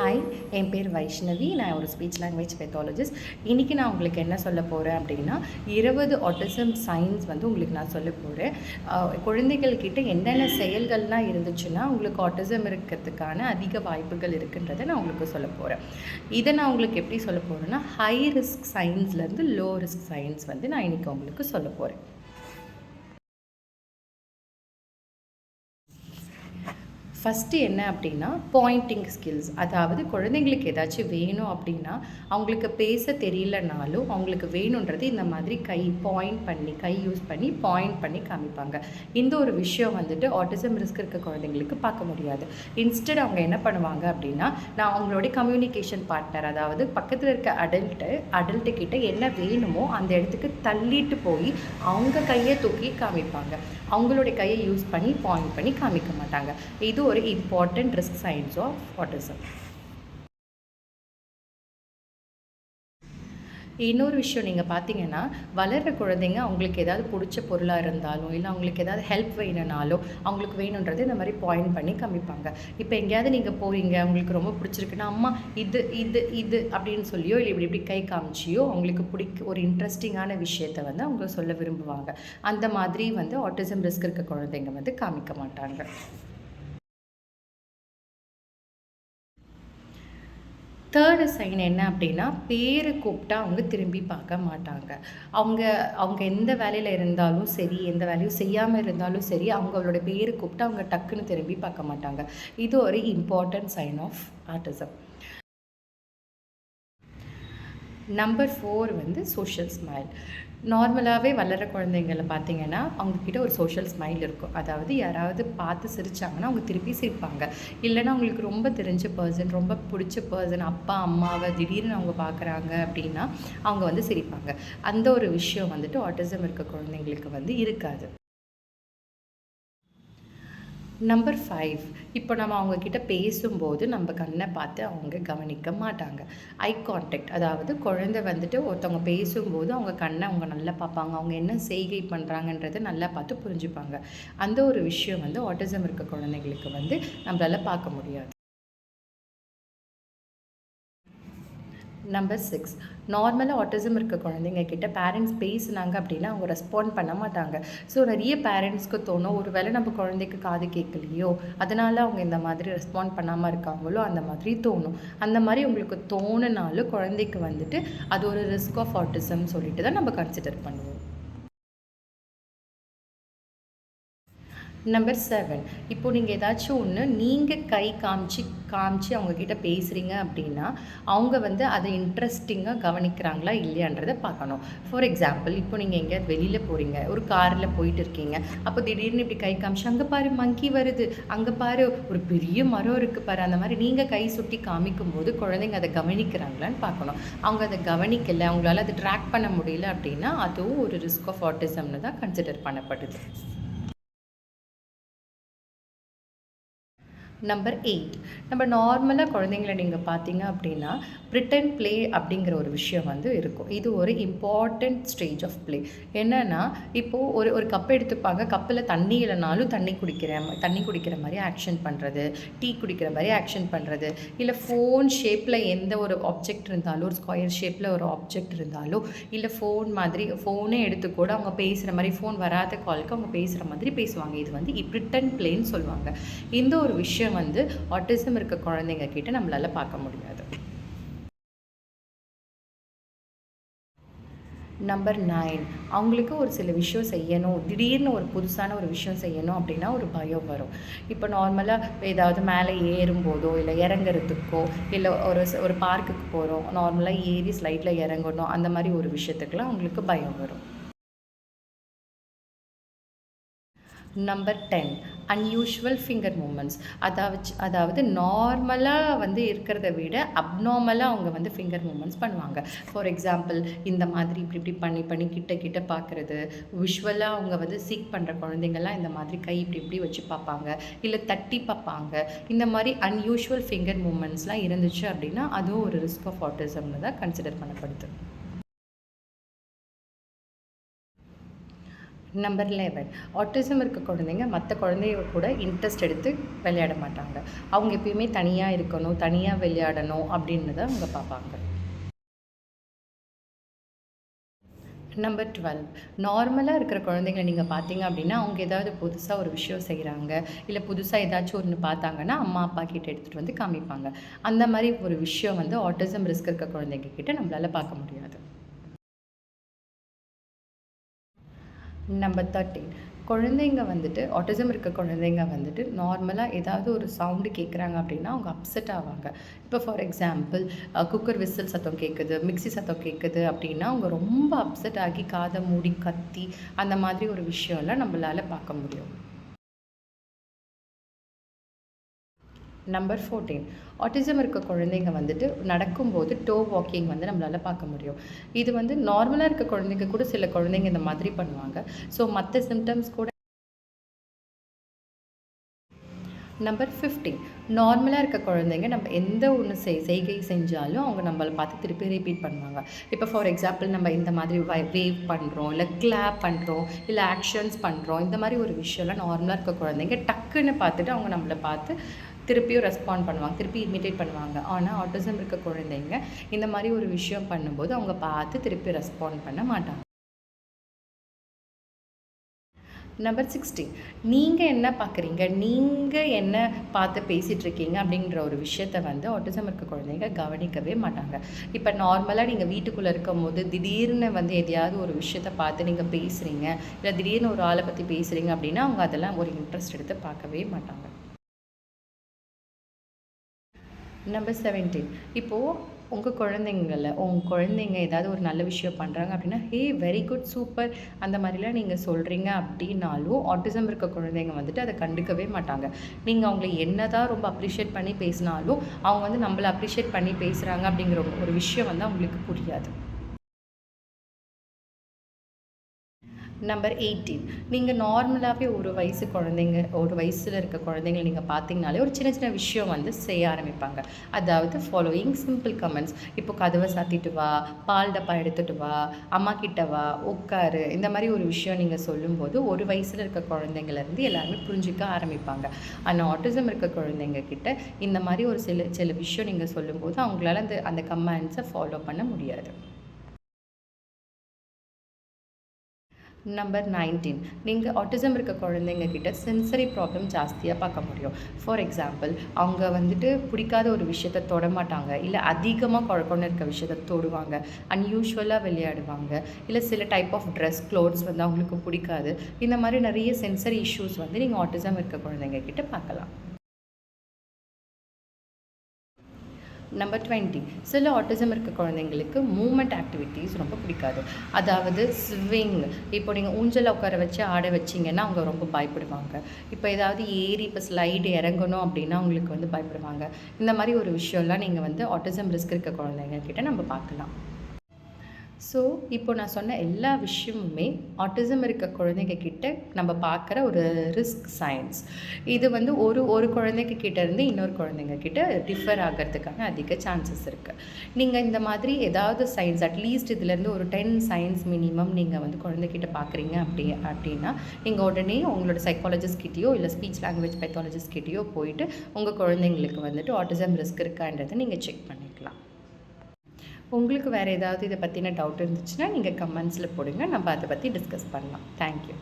Hi என் பேர் வைஷ்ணவி. நான் ஒரு ஸ்பீச் லாங்குவேஜ் பெத்தாலஜிஸ்ட் இன்றைக்கி நான் உங்களுக்கு என்ன சொல்ல போகிறேன் அப்படின்னா இருபது ஆட்டிசம் சைன்ஸ் வந்து உங்களுக்கு நான் சொல்ல போகிறேன் குழந்தைகள்கிட்ட என்னென்ன செயல்கள்லாம் இருந்துச்சுன்னா உங்களுக்கு ஆட்டிசம் இருக்கிறதுக்கான அதிக வாய்ப்புகள் இருக்குன்றதை நான் உங்களுக்கு சொல்ல போகிறேன் இதை நான் உங்களுக்கு எப்படி சொல்ல போகிறேன்னா ஹை ரிஸ்க் சைன்ஸ்லேருந்து லோ ரிஸ்க் சைன்ஸ் வந்து நான் இன்றைக்கி உங்களுக்கு சொல்ல போகிறேன் ஃபஸ்ட்டு என்ன அப்படின்னா பாயிண்டிங் ஸ்கில்ஸ் அதாவது குழந்தைங்களுக்கு ஏதாச்சும் வேணும் அப்படின்னா அவங்களுக்கு பேச தெரியலனாலும் அவங்களுக்கு வேணுன்றது இந்த மாதிரி கை பாயிண்ட் பண்ணி கை யூஸ் பண்ணி பாயிண்ட் பண்ணி காமிப்பாங்க. இந்த ஒரு விஷயம் வந்துட்டு ஆட்டிசம் ரிஸ்க் இருக்க குழந்தைங்களுக்கு பார்க்க முடியாது. இன்ஸ்டட் அவங்க என்ன பண்ணுவாங்க அப்படின்னா நான் அவங்களுடைய கம்யூனிகேஷன் பார்ட்னர் அதாவது பக்கத்தில் இருக்க அடல்ட்டு அடல்ட்டு கிட்ட என்ன வேணுமோ அந்த இடத்துக்கு தள்ளிட்டு போய் அவங்க கையை தூக்கி காமிப்பாங்க. அவங்களுடைய கையை யூஸ் பண்ணி பாயிண்ட் பண்ணி காமிக்க மாட்டாங்க. இது ஒரு important risk signs of autism இன்னொரு விஷயம் நீங்கள் பார்த்தீங்கன்னா வளர்கிற குழந்தைங்க அவங்களுக்கு ஏதாவது பிடிச்ச பொருளாக இருந்தாலும் இல்லை அவங்களுக்கு ஏதாவது ஹெல்ப் வேணும்னாலும் அவங்களுக்கு வேணுன்றது இந்த மாதிரி பாயிண்ட் பண்ணி காமிப்பாங்க. இப்போ எங்கேயாவது நீங்கள் போகிறீங்க உங்களுக்கு ரொம்ப பிடிச்சிருக்குன்னா அம்மா இது இது இது அப்படின்னு சொல்லியோ இல்லை இப்படி இப்படி கை காமிச்சியோ அவங்களுக்கு பிடிக்க ஒரு இன்ட்ரெஸ்டிங்கான விஷயத்தை வந்து அவங்க சொல்ல விரும்புவாங்க. அந்த மாதிரி வந்து ஆட்டிசம் ரிஸ்க் இருக்க குழந்தைங்க வந்து காமிக்க மாட்டாங்க. தேர்டு சைன் என்ன அப்படின்னா பேரை கூப்பிட்டா அவங்க திரும்பி பார்க்க மாட்டாங்க. அவங்க அவங்க எந்த வேலையில் இருந்தாலும் சரி எந்த வேலையும் செய்யாமல் இருந்தாலும் சரி அவங்களோட பேரை கூப்பிட்டா அவங்க டக்குன்னு திரும்பி பார்க்க மாட்டாங்க. இது ஒரு important sign of autism number four வந்து சோஷியல் ஸ்மைல் நார்மலாகவே வளர குழந்தைங்கள பார்த்தீங்கன்னா அவங்கக்கிட்ட ஒரு சோஷியல் ஸ்மைல் இருக்கும். அதாவது யாராவது பார்த்து சிரித்தாங்கன்னா அவங்க திருப்பி சிரிப்பாங்க. இல்லைன்னா அவங்களுக்கு ரொம்ப தெரிஞ்ச பர்சன் ரொம்ப பிடிச்ச பர்சன் அப்பா அம்மாவை திடீர்னு அவங்க பார்க்குறாங்க அப்படின்னா அவங்க வந்து சிரிப்பாங்க. அந்த ஒரு விஷயம் வந்துட்டு ஆட்டிசம் இருக்க குழந்தைங்களுக்கு வந்து இருக்காது. நம்பர் ஃபைவ் இப்போ நம்ம அவங்கக்கிட்ட பேசும்போது நம்ம கண்ணை பார்த்து அவங்க கவனிக்க மாட்டாங்க. ஐ கான்டாக்ட் அதாவது குழந்தை வந்துட்டு ஒருத்தவங்க பேசும்போது அவங்க கண்ணை அவங்க நல்லா பார்ப்பாங்க. அவங்க என்ன செய்கை பண்ணுறாங்கன்றதை நல்லா பார்த்து புரிஞ்சுப்பாங்க. அந்த ஒரு விஷயம் வந்து ஆட்டிசம் இருக்க குழந்தைங்களுக்கு வந்து நம்மளால் பார்க்க முடியாது. நம்பர் சிக்ஸ் நார்மலாக ஆட்டிசம் இருக்க குழந்தைங்க கிட்ட பேரண்ட்ஸ் பேசுனாங்க அப்படின்னா அவங்க ரெஸ்பாண்ட் பண்ண மாட்டாங்க. ஸோ நிறைய பேரண்ட்ஸ்க்கு தோணும் ஒரு வேளை நம்ம குழந்தைக்கு காது கேட்கலையோ அதனால் அவங்க இந்த மாதிரி ரெஸ்பாண்ட் பண்ணாமல் இருக்காங்களோ அந்த மாதிரி தோணும். அந்த மாதிரி உங்களுக்கு தோணுனாலும் குழந்தைக்கு வந்துட்டு அது ஒரு ரிஸ்க் ஆஃப் ஆட்டிசம் சொல்லிட்டு தான் நம்ம கன்சிடர் பண்ணுவோம். நம்பர் செவன் இப்போ நீங்கள் ஏதாச்சும் ஒன்று நீங்கள் கை காமிச்சு காமிச்சு அவங்கக்கிட்ட பேசுகிறீங்க அப்படின்னா அவங்க வந்து அதை இன்ட்ரெஸ்டிங்காக கவனிக்கிறாங்களா இல்லையான்றதை பார்க்கணும். ஃபார் எக்ஸாம்பிள் இப்போ நீங்கள் எங்கேயாவது வெளியில் போகிறீங்க ஒரு காரில் போயிட்டு இருக்கீங்க அப்போ திடீர்னு இப்படி கை காமிச்சு அங்கே பாரு மங்கி வருது. அங்கே பாரு ஒரு பெரிய மரம் இருக்குது பாரு. அந்த மாதிரி நீங்கள் கை சுட்டி காமிக்கும் போது குழந்தைங்க அதை கவனிக்கிறாங்களான்னு பார்க்கணும். அவங்க அதை கவனிக்கலை அவங்களால அதை ட்ராக் பண்ண முடியல அப்படின்னா அதுவும் ஒரு ரிஸ்க் ஆஃப் ஆட்டிசம்னு தான் கன்சிடர் பண்ணப்படுது. நம்பர் எயிட் நம்ம நார்மலாக குழந்தைங்கள நீங்கள் பார்த்தீங்க அப்படின்னா பிரிட்டன் ப்ளே அப்படிங்கிற ஒரு விஷயம் வந்து இருக்கும். இது ஒரு இம்பார்ட்டண்ட் ஸ்டேஜ் ஆஃப் ப்ளே என்னென்னா இப்போது ஒரு ஒரு கப் எடுத்துப்பாங்க. கப்பில் தண்ணி இல்லைனாலும் தண்ணி குடிக்கிற தண்ணி குடிக்கிற மாதிரி ஆக்ஷன் பண்ணுறது டீ குடிக்கிற மாதிரி ஆக்ஷன் பண்ணுறது இல்லை ஃபோன் ஷேப்பில் எந்த ஒரு ஆப்ஜெக்ட் இருந்தாலும் ஒரு ஸ்கொயர் ஷேப்பில் ஒரு ஆப்ஜெக்ட் இருந்தாலும் இல்லை ஃபோன் மாதிரி ஃபோனே எடுத்து கூட அவங்க பேசுகிற மாதிரி ஃபோன் வராத காலுக்கு அவங்க பேசுகிற மாதிரி பேசுவாங்க. இது வந்து பிரிட்டன் ப்ளேன்னு சொல்லுவாங்க. இந்த ஒரு விஷயம் வந்து ஆட்டிசம் இருக்க குழந்தைங்க கிட்ட நம்மளால் பார்க்க முடியாது. நம்பர் நைன் அவங்களுக்கு ஒரு சில விஷயம் செய்யணும். திடீர்னு ஒரு புதுசான ஒரு விஷயம் செய்யணும் அப்படின்னா ஒரு பயம் வரும். இப்போ நார்மலாக ஏதாவது மேலே ஏறும்போதோ இல்லை இறங்குறதுக்கோ இல்லை ஒரு ஒரு பார்க்குக்கு போகிறோம் நார்மலாக ஏறி ஸ்லைட்டில் இறங்கணும். அந்த மாதிரி ஒரு விஷயத்துக்குலாம் அவங்களுக்கு பயம் வரும். Number ten unusual finger movements அதாவது அதாவது நார்மலாக வந்து இருக்கிறத விட அப்நார்மலாக அவங்க வந்து ஃபிங்கர் மூமெண்ட்ஸ் பண்ணுவாங்க. ஃபார் எக்ஸாம்பிள் இந்த மாதிரி இப்படி இப்படி பண்ணி பண்ணி கிட்ட கிட்ட பார்க்குறது விஷுவலாக அவங்க வந்து சீக் பண்ணுற குழந்தைங்கள்லாம் இந்த மாதிரி கை இப்படி இப்படி வச்சு பார்ப்பாங்க. இல்லை தட்டி பார்ப்பாங்க. இந்த மாதிரி அன்யூஷுவல் ஃபிங்கர் மூமெண்ட்ஸ்லாம் இருந்துச்சு அப்படின்னா அதுவும் ஒரு ரிஸ்க் ஆஃப் ஆட்டிசம்னு தான் கன்சிடர் பண்ணப்படுது. நம்பர் லெவன் ஆட்டிசம் இருக்க குழந்தைங்க மற்ற குழந்தைங்க கூட இன்ட்ரெஸ்ட் எடுத்து விளையாட மாட்டாங்க. அவங்க எப்பயுமே தனியாக இருக்கணும் தனியாக விளையாடணும் அப்படின்னு தான் அவங்க பார்ப்பாங்க. நம்பர் டுவெல் நார்மலாக இருக்கிற குழந்தைங்களை நீங்கள் பார்த்தீங்க அப்படின்னா அவங்க ஏதாவது புதுசாக ஒரு விஷயம் செய்கிறாங்க இல்லை புதுசாக ஏதாச்சும் ஒன்று பார்த்தாங்கன்னா அம்மா அப்பா கிட்ட எடுத்துகிட்டு வந்து காமிப்பாங்க. அந்த மாதிரி ஒரு விஷயம் வந்து ஆட்டிசம் ரிஸ்க் இருக்க குழந்தைங்க கிட்ட நம்மளால் பார்க்க முடியாது. நம்பர் தேர்ட்டீன் குழந்தைங்க வந்துட்டு ஆட்டிசம் இருக்க குழந்தைங்க வந்துட்டு நார்மலாக ஏதாவது ஒரு சவுண்டு கேட்குறாங்க அப்படின்னா அவங்க அப்செட் ஆவாங்க. இப்போ ஃபார் எக்ஸாம்பிள் குக்கர் விசில் சத்தம் கேட்குது மிக்சி சத்தம் கேட்குது அப்படின்னா அவங்க ரொம்ப அப்செட் ஆகி காதை மூடி கத்தி அந்த மாதிரி ஒரு விஷயம்லாம் நம்மளால் பார்க்க முடியும். நம்பர் ஃபோர்டீன் ஆட்டிசம் இருக்க குழந்தைங்க வந்துட்டு நடக்கும்போது டோ வாக்கிங் வந்து நம்மளால் பார்க்க முடியும். இது வந்து நார்மலாக இருக்க குழந்தைங்க கூட சில குழந்தைங்க இந்த மாதிரி பண்ணுவாங்க. ஸோ மற்ற சிம்டம்ஸ் கூட நம்பர் ஃபிஃப்டீன் நார்மலாக இருக்க குழந்தைங்க நம்ம எந்த ஒன்று செய் செய்கை செஞ்சாலும் அவங்க நம்மளை பார்த்து திருப்பி ரிப்பீட் பண்ணுவாங்க. இப்போ ஃபார் எக்ஸாம்பிள் நம்ம இந்த மாதிரி வை வேவ் பண்ணுறோம் இல்லை கிளாப் பண்ணுறோம் இல்லை ஆக்ஷன்ஸ் பண்ணுறோம் இந்த மாதிரி ஒரு விஷயம்லாம் நார்மலாக இருக்க குழந்தைங்க டக்குன்னு பார்த்துட்டு அவங்க நம்மளை பார்த்து திருப்பியும் ரெஸ்பாண்ட் பண்ணுவாங்க திருப்பி இமிட்டேட் பண்ணுவாங்க. ஆனால் ஆட்டிசம் இருக்க குழந்தைங்க இந்த மாதிரி ஒரு விஷயம் பண்ணும்போது அவங்க பார்த்து திருப்பி ரெஸ்பாண்ட் பண்ண மாட்டாங்க. நம்பர் சிக்ஸ்டீன் நீங்கள் என்ன பார்க்குறீங்க? நீங்கள் என்ன பார்த்து பேசிகிட்ருக்கீங்க அப்படின்ற ஒரு விஷயத்த வந்து ஆட்டிசம் இருக்க குழந்தைங்க கவனிக்கவே மாட்டாங்க. இப்போ நார்மலாக நீங்கள் வீட்டுக்குள்ளே இருக்கும் போது திடீர்னு வந்து எதையாவது ஒரு விஷயத்த பார்த்து நீங்கள் பேசுகிறீங்க இல்லை திடீர்னு ஒரு ஆளை பற்றி பேசுகிறீங்க அப்படின்னா அவங்க அதெல்லாம் ஒரு இன்ட்ரெஸ்ட் எடுத்து பார்க்கவே மாட்டாங்க. நம்பர் செவன்டீன் இப்போது உங்கள் குழந்தைங்கள உங்கள் குழந்தைங்க ஏதாவது ஒரு நல்ல விஷயம் பண்ணுறாங்க அப்படின்னா ஹே வெரி குட் சூப்பர் அந்த மாதிரிலாம் நீங்கள் சொல்கிறீங்க அப்படின்னாலும் ஆட்டிசம் இருக்க குழந்தைங்க வந்துட்டு அதை கண்டுக்கவே மாட்டாங்க. நீங்கள் அவங்கள என்ன தான் ரொம்ப அப்ரிஷியேட் பண்ணி பேசினாலும் அவங்க வந்து நம்மளை அப்ரிஷியேட் பண்ணி பேசுகிறாங்க அப்படிங்கிற ஒரு விஷயம் வந்து அவங்களுக்கு புரியாது. நம்பர் எயிட்டீன் நீங்கள் நார்மலாகவே ஒரு வயசு குழந்தைங்க ஒரு வயசில் இருக்க குழந்தைங்க நீங்கள் பார்த்தீங்கனாலே ஒரு சின்ன சின்ன விஷயம் வந்து செய்ய ஆரம்பிப்பாங்க. அதாவது ஃபாலோயிங் சிம்பிள் கமெண்ட்ஸ் இப்போ கதவை சாத்திட்டு வா பால் டப்பா எடுத்துகிட்டு வா அம்மா கிட்ட வா உட்காரு. இந்த மாதிரி ஒரு விஷயம் நீங்கள் சொல்லும்போது ஒரு வயசில் இருக்க குழந்தைங்கலேருந்து எல்லாருமே புரிஞ்சிக்க ஆரம்பிப்பாங்க. ஆனால் ஆட்டிசம் இருக்க குழந்தைங்க கிட்ட இந்த மாதிரி ஒரு சில சில விஷயம் நீங்கள் சொல்லும்போது அவங்களால அந்த அந்த கமெண்ட்ஸை ஃபாலோ பண்ண முடியாது. நம்பர் நைன்டீன் நீங்கள் ஆட்டிசம் இருக்க குழந்தைங்க கிட்ட சென்சரி ப்ராப்ளம் ஜாஸ்தியாக பார்க்க முடியும். ஃபார் எக்ஸாம்பிள் அவங்க வந்துட்டு பிடிக்காத ஒரு விஷயத்த தொட மாட்டாங்க. இல்லை அதிகமாக குழப்பம்னு இருக்க விஷயத்த தொடுவாங்க. அன்யூஷுவலாக விளையாடுவாங்க. இல்லை சில டைப் ஆஃப் ட்ரெஸ் க்ளோத்ஸ் வந்து அவங்களுக்கு பிடிக்காது. இந்த மாதிரி நிறைய சென்சரி இஷ்யூஸ் வந்து நீங்கள் ஆட்டிசம் இருக்க குழந்தைங்க கிட்ட பார்க்கலாம். நம்பர் டுவெண்ட்டி சில ஆட்டிசம் இருக்க குழந்தைங்களுக்கு மூமெண்ட் ஆக்டிவிட்டீஸ் ரொம்ப பிடிக்காது. அதாவது ஸ்விங் இப்போ நீங்கள் ஊஞ்சல் உட்கார வச்சு ஆட வச்சிங்கன்னா அவங்க ரொம்ப பயப்படுவாங்க. இப்போ ஏதாவது ஏறி இப்போ ஸ்லைடு இறங்கணும் அப்படின்னா அவங்களுக்கு வந்து பயப்படுவாங்க. இந்த மாதிரி ஒரு விஷயம்லாம் நீங்கள் வந்து ஆட்டிசம் ரிஸ்க் இருக்க குழந்தைங்க கிட்ட நம்ம பார்க்கலாம். ஸோ இப்போ நான் சொன்ன எல்லா விஷயமுமே ஆட்டிசம் இருக்க குழந்தைங்க கிட்ட நம்ம பார்க்குற ஒரு ரிஸ்க் சயின்ஸ் இது வந்து ஒரு ஒரு குழந்தைங்க கிட்ட இருந்து இன்னொரு குழந்தைங்க கிட்ட டிஃபர் ஆகிறதுக்கான அதிக சான்சஸ் இருக்குது நீங்கள் இந்த மாதிரி ஏதாவது சயின்ஸ் அட்லீஸ்ட் இதுலேருந்து ஒரு டென் சயின்ஸ் மினிமம் நீங்கள் வந்து குழந்தைகிட்ட பார்க்குறீங்க அப்படி அப்படின்னா நீங்கள் உடனே உங்களோட சைக்காலஜிஸ்ட் கிட்டேயோ இல்லை ஸ்பீச் லாங்குவேஜ் பெத்தாலஜிஸ்ட் கிட்டேயோ போயிட்டு உங்கள் குழந்தைங்களுக்கு வந்துட்டு ஆட்டிசம் ரிஸ்க் இருக்கான்றதை நீங்கள் செக் பண்ணிக்கலாம். உங்களுக்கு வேறு ஏதாவது இதை பற்றின டவுட் இருந்துச்சுன்னா நீங்கள் கமெண்ட்ஸில் போடுங்க. நம்ம அதை பற்றி டிஸ்கஸ் பண்ணலாம். தேங்க்யூ